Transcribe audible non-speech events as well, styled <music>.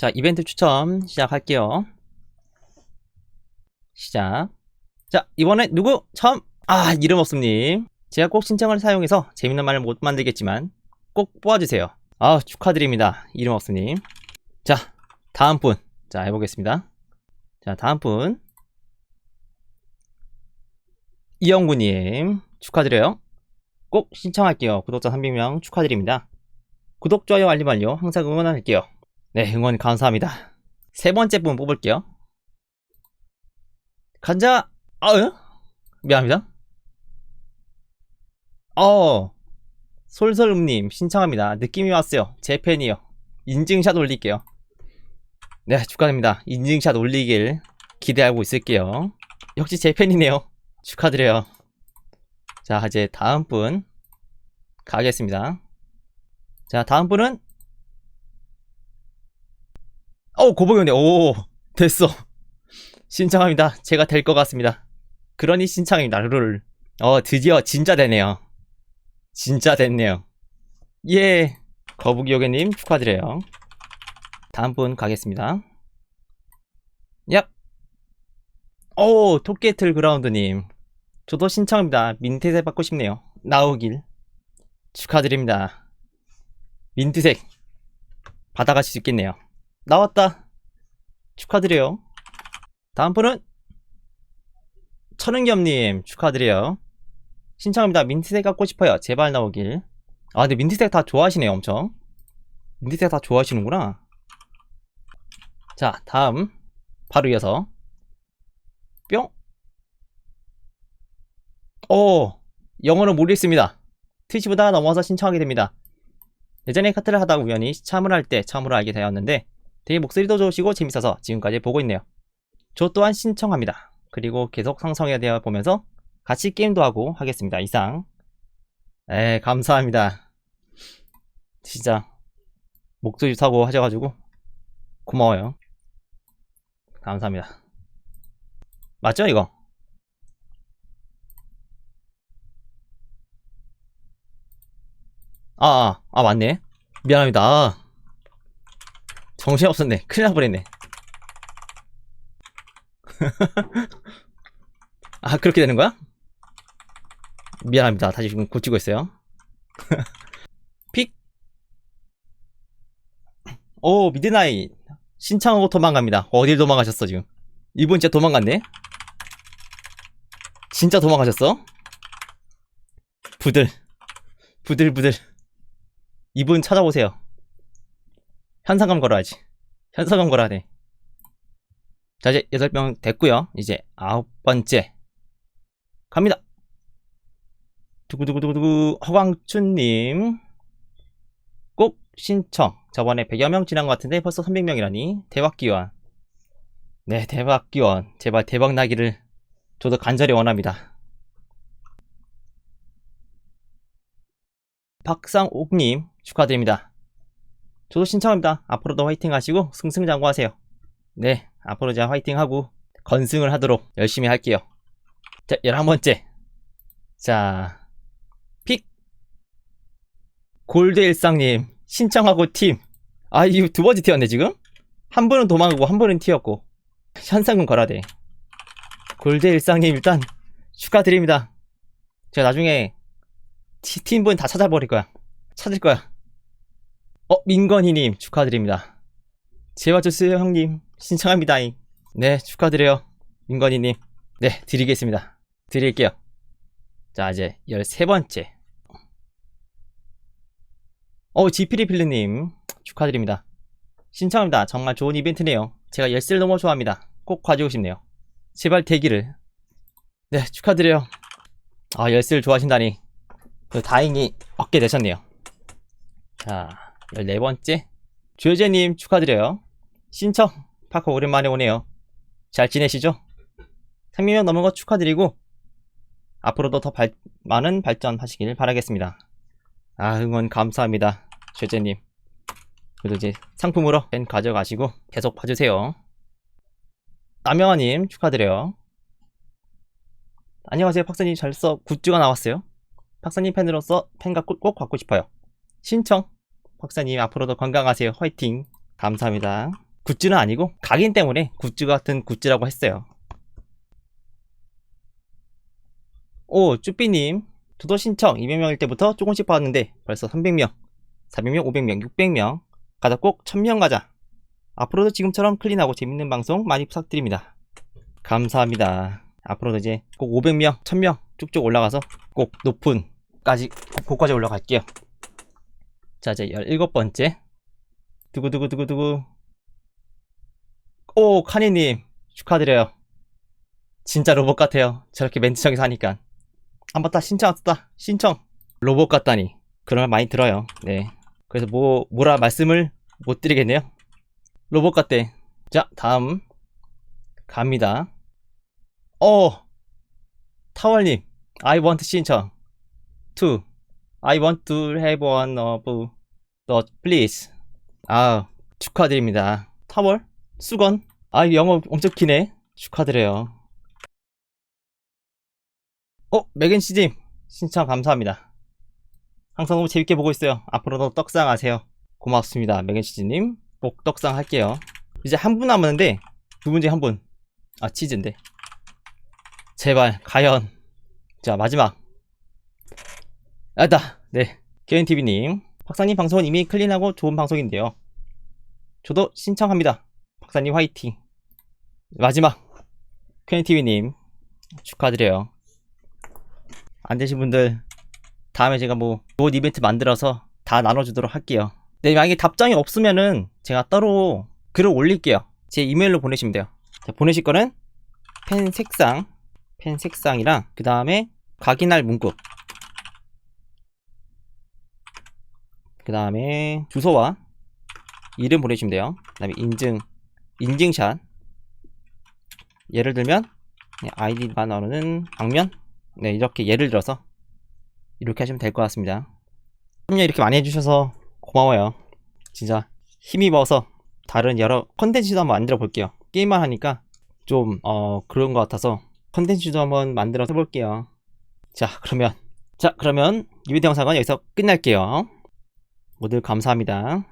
자, 이벤트 추첨 시작할게요. 시작. 자, 이번에 누구? 처음? 아, 이름 없음님. 제가 꼭 신청을 사용해서 재밌는 말을 못 만들겠지만 꼭 뽑아주세요. 아, 축하드립니다. 이름 없음님. 자, 다음 분. 자, 해보겠습니다. 자, 다음 분. 이영구님. 축하드려요. 꼭 신청할게요. 구독자 300명 축하드립니다. 구독, 좋아요, 알림 완료. 항상 응원할게요. 네, 응원 감사합니다. 세 번째 분 뽑을게요. 간자, 아, 응? 미안합니다. 어, 솔솔음님 신청합니다. 느낌이 왔어요. 제 팬이요. 인증샷 올릴게요. 네, 축하드립니다. 인증샷 올리길 기대하고 있을게요. 역시 제 팬이네요. 축하드려요. 자, 이제 다음 분 가겠습니다. 자, 다음 분은 어, 고봉현이 오, 됐어. 신청합니다. 제가 될 것 같습니다. 그러니 신청입니다. 룰. 어, 드디어 진짜 되네요. 진짜 됐네요. 예. 거북이 요괴님 축하드려요. 다음 분 가겠습니다. 얍. 오, 토끼틀 그라운드님. 저도 신청합니다. 민트색 받고 싶네요. 나오길. 축하드립니다. 민트색. 받아가실 수 있겠네요. 나왔다. 축하드려요. 다음 분은 천은겸님 축하드려요. 신청합니다. 민트색 갖고 싶어요. 제발 나오길. 아, 근데 민트색 다 좋아하시네요, 엄청. 민트색 다 좋아하시는구나. 자, 다음. 바로 이어서. 뿅. 오, 영어로 못 읽습니다. 트위치보다 넘어서 신청하게 됩니다. 예전에 카트를 하다 우연히 참을 할때 처음으로 알게 되었는데 되게 목소리도 좋으시고 재밌어서 지금까지 보고 있네요. 저 또한 신청합니다. 그리고 계속 상성해 되어 보면서 같이 게임도 하고 하겠습니다. 이상. 에 감사합니다. 진짜 목소리 좋다고 하셔가지고 고마워요. 감사합니다. 맞죠 이거? 아, 아, 아 맞네. 미안합니다. 아, 정신 없었네. 큰일 나버렸네. <laughs> 아, 그렇게 되는 거야? 미안합니다. 다시 지금 고치고 있어요. <laughs> 픽. 오, 미드나잇. 신청하고 도망갑니다. 어딜 도망가셨어, 지금? 이분 진짜 도망갔네? 진짜 도망가셨어? 부들. 부들부들. 이분 찾아오세요. 현상금 걸어야지. 현상금 걸어야 돼. 자, 이제 여덟 명 됐고요. 이제 아홉 번째. 갑니다. 두구두구두구두구 허광춘님 꼭 신청. 저번에 100여 명 지난 것 같은데 벌써 300명이라니 대박 기원. 네, 대박 기원. 제발 대박 나기를 저도 간절히 원합니다. 박상옥님 축하드립니다. 저도 신청합니다. 앞으로도 화이팅 하시고 승승장구하세요. 네, 앞으로 제가 화이팅 하고 건승을 하도록 열심히 할게요. 자, 11번째. 자, 픽. 골드 일상님 신청하고 팀. 아, 이거 두 번째 튀었네, 지금? 한 분은 도망가고 한 분은 튀었고. 현상금 걸어야 돼. 골드 일상님 일단 축하드립니다. 제가 나중에 티- 팀분 다 찾아버릴 거야. 찾을 거야. 어, 민건희님 축하드립니다. 주세요, 형님. 신청합니다. 네, 축하드려요. 민건희님. 네, 드리겠습니다. 드릴게요. 자, 이제 13번째. 어, 지피리필르님. 축하드립니다. 신청합니다. 정말 좋은 이벤트네요. 제가 열쇠를 너무 좋아합니다. 꼭 가지고 싶네요. 제발 대기를. 네, 축하드려요. 아, 열쇠를 좋아하신다니. 그 다행히 얻게 되셨네요. 자, 14번째. 주효재님 축하드려요. 신청. 파커 오랜만에 오네요. 잘 지내시죠? 300명 넘은 거 축하드리고, 앞으로도 더 발- 많은 발전하시길 바라겠습니다. 아, 응원 감사합니다. 주효재님. 그래도 이제 상품으로 펜 가져가시고 계속 봐주세요. 남영아님 축하드려요. 안녕하세요, 박사님. 잘 써. 굿즈가 나왔어요. 박사님 팬으로서 팬과 꼭, 꼭 받고 싶어요. 신청. 박사님 앞으로도 건강하세요. 화이팅. 감사합니다. 굿즈는 아니고 각인 때문에 굿즈 같은 굿즈라고 했어요. 오, 쭈삐님. 두도 신청 200명일 때부터 조금씩 받았는데 벌써 300명, 400명, 500명, 600명. 가자 꼭 1000명 가자. 앞으로도 지금처럼 클린하고 재밌는 방송 많이 부탁드립니다. 감사합니다. 앞으로도 이제 꼭 500명, 1000명 쭉쭉 올라가서 꼭 높은 까지 고까지 올라갈게요. 자, 이제 17번째. 두구두구두구두구. 오, 카니님. 축하드려요. 진짜 로봇 같아요. 저렇게 멘트청에서 하니까. 한번 딱 신청 왔다. 신청. 로봇 같다니. 그런 말 많이 들어요. 네. 그래서 뭐, 뭐라 말씀을 못 드리겠네요. 로봇 같대. 자, 다음. 갑니다. 어! 타월님. I want 신청. to. I want to have one of the please. 아, 축하드립니다. 타월? 수건? 아, 영어 엄청 기네. 축하드려요. 어, 맥앤시즘 신청 감사합니다. 항상 너무 재밌게 보고 있어요. 앞으로도 떡상하세요. 고맙습니다. 맥앤시즈님. 꼭 떡상 할게요. 이제 한 분 남았는데, 두 분 중에 한 분. 아, 치즈인데. 제발, 과연. 자, 마지막. 아다. 네. 개인TV님. 박사님 방송은 이미 클린하고 좋은 방송인데요. 저도 신청합니다. 박사님 화이팅. 마지막. 개인TV님. 축하드려요. 안 되신 분들, 다음에 제가 뭐, 좋은 이벤트 만들어서 다 나눠주도록 할게요. 네, 만약에 답장이 없으면은 제가 따로 글을 올릴게요. 제 이메일로 보내시면 돼요. 자, 보내실 거는 펜 색상, 펜 색상이랑 그 다음에 각인할 문구, 그 다음에 주소와 이름 보내주시면 돼요. 그 다음에 인증, 인증샷. 예를 들면 네, 아이디 만원은 방면. 네, 이렇게 예를 들어서 이렇게 하시면 될 것 같습니다. 참여 이렇게 많이 해주셔서 고마워요. 진짜 힘입어서 다른 여러 컨텐츠도 한번 만들어 볼게요. 게임만 하니까 좀, 어, 그런 것 같아서 컨텐츠도 한번 만들어 볼게요. 자, 그러면, 자, 그러면 이 비디오 영상은 여기서 끝날게요. 모두 감사합니다.